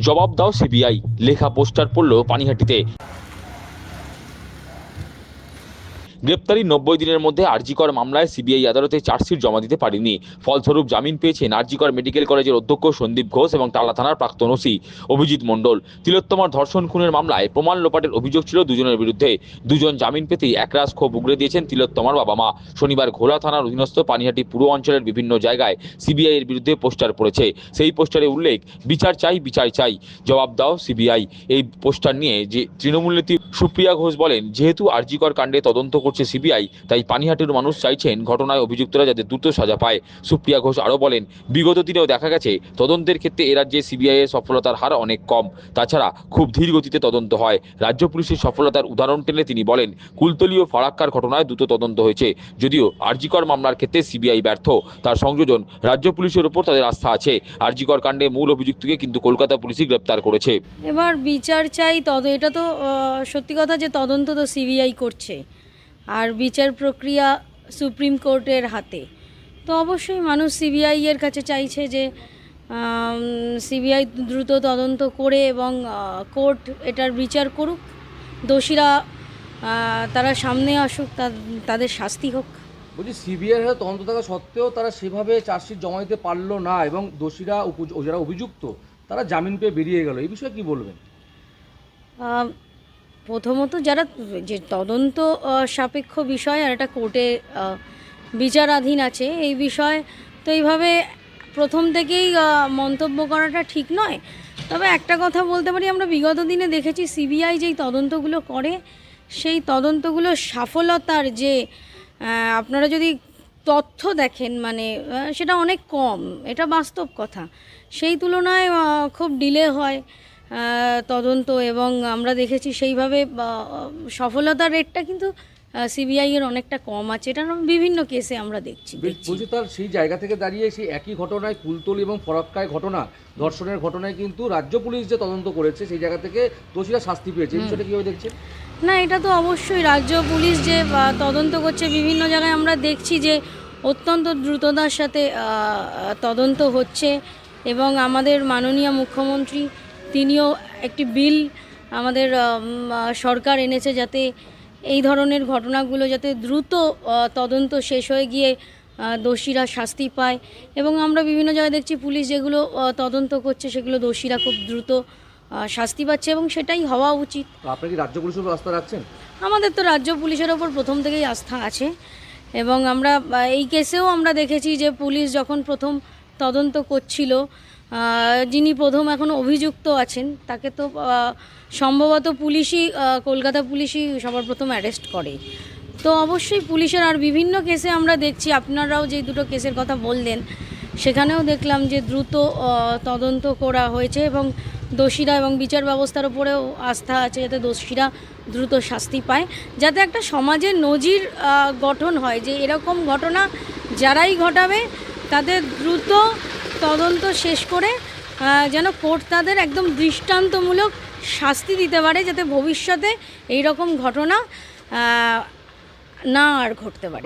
জবাব দাও সিবিআই। লেখা পোস্টার পড়ল পানিহাটিতে। গ্রেপ্তারি নব্বই দিনের মধ্যে আরজিকর মামলায় সিবিআই আদালতে চার্জশিট জমা দিতে পারেনি। ফলস্বরূপ জামিন পেয়েছেন আরজিকর মেডিকেল কলেজের অধ্যক্ষ সন্দীপ ঘোষ এবং টালা থানার প্রাক্তন ওসি অভিজিৎ মণ্ডল। তিলোত্তমার ধর্ষণ খুনের মামলায় প্রমাণ লোপাটের অভিযোগ ছিল দুজনের বিরুদ্ধে। দুজন জামিন পেতেই একরাশ ক্ষোভ উগড়ে দিয়েছেন তিলোত্তমার বাবা মা শনিবার ঘোলা থানার অধীনস্থ পানিহাটি পুরো অঞ্চলের বিভিন্ন জায়গায় সিবিআই এর বিরুদ্ধে পোস্টার পড়েছে। সেই পোস্টারে উল্লেখ, বিচার চাই বিচার চাই, জবাব দাও সিবিআই। এই পোস্টার নিয়ে যে তৃণমূল নেত্রী সুপ্রিয়া ঘোষ বলেন, যেহেতু আরজিকর কাণ্ডে তদন্ত করছে সিবিআই। তাই পানিহাটির মানুষ চাইছেন ঘটনায় অভিযুক্তরা যাতে দ্রুত সাজা পায়। সুপ্রিয়া ঘোষ আরও বলেন, বিগত দিনেও দেখা গেছে, তদন্তের ক্ষেত্রে এ রাজ্যে সিবিআই এর সফলতার হার অনেক কম। তাছাড়া খুব ধীর গতিতে তদন্ত হয়। রাজ্য পুলিশের সফলতার উদাহরণ টেনে তিনি বলেন কুলতলি ও ফারাক্কার ঘটনায় দ্রুত তদন্ত হয়েছে। যদিও আরজিকর মামলার ক্ষেত্রে সিবিআই ব্যর্থ, তার সংযোজন রাজ্য পুলিশের উপর তাদের আস্থা আছে। আরজিকর কাণ্ডে মূল অভিযুক্তকে কিন্তু কলকাতা পুলিশই গ্রেপ্তার করেছে। এবার বিচার চাই, তদ, এটা তো সত্যি কথা যে তদন্ত তো সিবিআই করছে। আর বিচার প্রক্রিয়া সুপ্রিম কোর্টের হাতে। তো অবশ্যই মানুষ সিবিআই এর কাছে চাইছে যে সিবিআই দ্রুত তদন্ত করে এবং কোর্ট এটার বিচার করুক। দোষীরা তারা সামনে আসুক তাদের শাস্তি হোক। বলছি সিবিআই হাতে তদন্ত থাকা সত্ত্বেও তারা সেভাবে চার্জশিট জমা দিতে পারল না এবং দোষীরা যারা অভিযুক্ত তারা জামিন পেয়ে বেরিয়ে গেল। এই বিষয়ে কি বলবেন? প্রথমত যারা যে তদন্ত সাপেক্ষ বিষয় আর একটা কোর্টে বিচারাধীন আছে, এই বিষয় তো এইভাবে প্রথম থেকেই মন্তব্য করাটা ঠিক নয়। তবে একটা কথা বলতে পারি, আমরা বিগত দিনে দেখেছি সিবিআই যেই তদন্তগুলো করে, সেই তদন্তগুলো সফলতার যে আপনারা যদি তথ্য দেখেন মানে সেটা অনেক কম, এটা বাস্তব কথা। সেই তুলনায় খুব ডিলে হয়। তদন্ত এবং আমরা দেখেছি সেইভাবে সফলতার রেটটা কিন্তু সিবিআই এর অনেকটা কম আছে। এটা বিভিন্ন কেসে আমরা দেখছি। বেশ, দেখছি। বলছি তার সেই জায়গা থেকে দাঁড়িয়ে সেই একই ঘটনায় কুলতলি এবং ফরাক্কায় ঘটনা ধর্ষণের ঘটনায় কিন্তু রাজ্য পুলিশ যে তদন্ত করেছে সেই জায়গা থেকে দোষীরা শাস্তি পেয়েছে। এই বিষয়টা কীভাবে দেখছেন? না এটা তো অবশ্যই রাজ্য পুলিশ যে তদন্ত করছে বিভিন্ন জায়গায় আমরা দেখছি যে অত্যন্ত দ্রুততার সাথে তদন্ত হচ্ছে এবং আমাদের মাননীয় মুখ্যমন্ত্রী তিনিও একটি বিল আমাদের সরকার এনেছে যাতে এই ধরনের ঘটনাগুলো যাতে দ্রুত তদন্ত শেষ হয়ে গিয়ে দোষীরা শাস্তি পায়। এবং আমরা বিভিন্ন জায়গায় দেখছি পুলিশ যেগুলো তদন্ত করছে সেগুলো দোষীরা খুব দ্রুত শাস্তি পাচ্ছে এবং সেটাই হওয়া উচিত। আপনি কি রাজ্য পুলিশের উপর আস্থা রাখছেন? আমাদের তো রাজ্য পুলিশের ওপর প্রথম থেকেই আস্থা আছে। এবং আমরা এই কেসেও আমরা দেখেছি যে পুলিশ যখন প্রথম তদন্ত করছিল যিনি প্রথম এখন অভিযুক্ত আছেন, তাকে তো সম্ভবত পুলিশই কলকাতা পুলিশই সবার প্রথম অ্যারেস্ট করে। তো অবশ্যই পুলিশের আর বিভিন্ন কেসে আমরা দেখছি, আপনারাও যে দুটো কেসের কথা বললেন, সেখানেও দেখলাম যে দ্রুত তদন্ত করা হয়েছে এবং দোষীরা এবং বিচার ব্যবস্থার উপরেও আস্থা আছে যাতে দোষীরা দ্রুত শাস্তি পায়। যাতে একটা সমাজের নজির গঠন হয় যে এরকম ঘটনা যারাই ঘটাবে, তাদের দ্রুত তদন্ত শেষ করে যেন কোর্ট তাদের একদম দৃষ্টান্তমূলক শাস্তি দিতে পারে যাতে ভবিষ্যতে এই রকম ঘটনা না আর ঘটতে পারে।